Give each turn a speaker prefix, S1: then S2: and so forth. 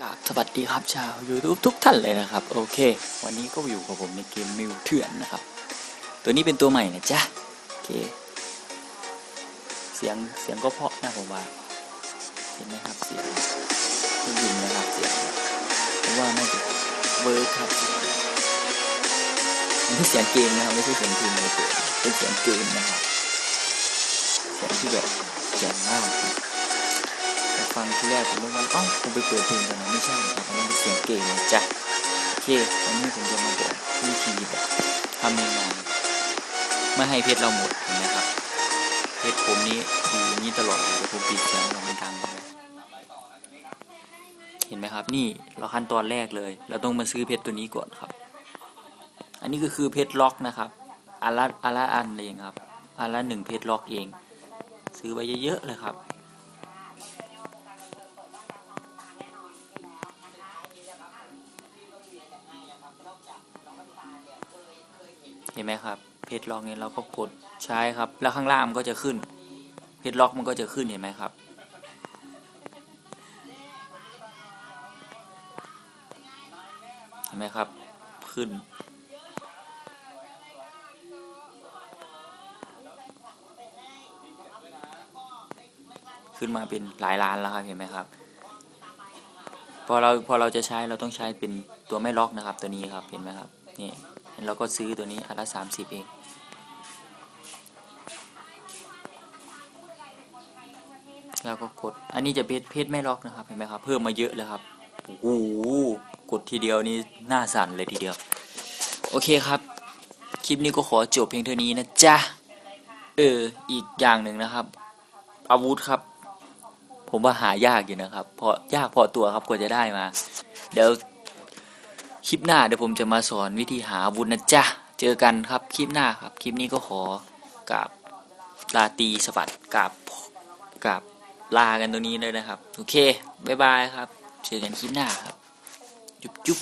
S1: กาบสวัสดีครับชาว YouTube ทุกท่านเลยนะครับ โอเค วันนี้ก็อยู่กับผมในเกมมิวเถื่อนนะครับ ตัวนี้เป็นตัวใหม่นะจ๊ะ โอเค เสียงเสียงก็เพาะนะผมว่า เห็นไหมครับเสียงได้ยินนะครับเสียงเพราะว่าน่าจะเวิร์คครับนี่เสียงเกมนะครับไม่ใช่เสียงเพลงเลยเป็นเสียงเกมนะครับเสียงที่แบบแจ่มมากครับ ฟังที่แรกผมนึกว่าเอ้าผมไปเปิดเพลงกันนะไม่ใช่ครับอันเป็นเสียงเกมนะจ๊ะโอเควันนี้ผมจะมาบอกวิธีแบบทำยังไงไม่ให้เพชรเราหมดเห็นไหมครับเพชรผมนี้อยู่อย่างนี้ตลอดเลยผมปิดเสียงเราไม่ดังเลยเห็นไหมครับ นี่เราขั้นตอนแรกเลย เราต้องมาซื้อเพชรตัวนี้ก่อนครับ อันนี้ก็คือเพชรล็อกนะครับอันละอันละอันเองครับอันละหนึ่งเพชรล็อกเอง ซื้อไว้เยอะๆเลยครับ เห็นไหมครับ เพจล็อกเนี่ยเราก็กดใช้ครับ แล้วข้างล่างมันก็จะขึ้น เพจล็อกมันก็จะขึ้นเห็นไหมครับ เห็นไหมครับ ขึ้น ขึ้นมาเป็นหลายล้านแล้วครับ เห็นไหมครับ พอเราพอเราจะใช้เราต้องใช้เป็นตัวไม่ล็อกนะครับ ตัวนี้ครับ เห็นไหมครับ นี่ เราก็ซื้อตัวนี้อันละสามสิบเองแล้วก็กด อันนี้จะเพจเพจไม่ล็อกนะครับ เห็นไหมครับ เพิ่มมาเยอะเลยครับโอ้โหกดทีเดียวนี้หน้าสั่นเลยทีเดียว โอเคครับ คลิปนี้ก็ขอจบเพียงเท่านี้นะจ๊ะ เออ อีกอย่างหนึ่งนะครับ อาวุธครับ ผมว่าหายากอยู่นะครับ เพราะยากพอตัวครับกว่าจะได้มา เดี๋ยว คลิปหน้าเดี๋ยวผมจะมาสอนวิธีหาอาวุธนะจ๊ะ เจอกันครับคลิปหน้าครับ คลิปนี้ก็ขอกราบลาตีสวัสดิ์กราบกราบลากันตรงนี้เลยนะครับ โอเค บ๊ายบายครับ เจอกันคลิปหน้าครับ จุ๊บจุ๊บ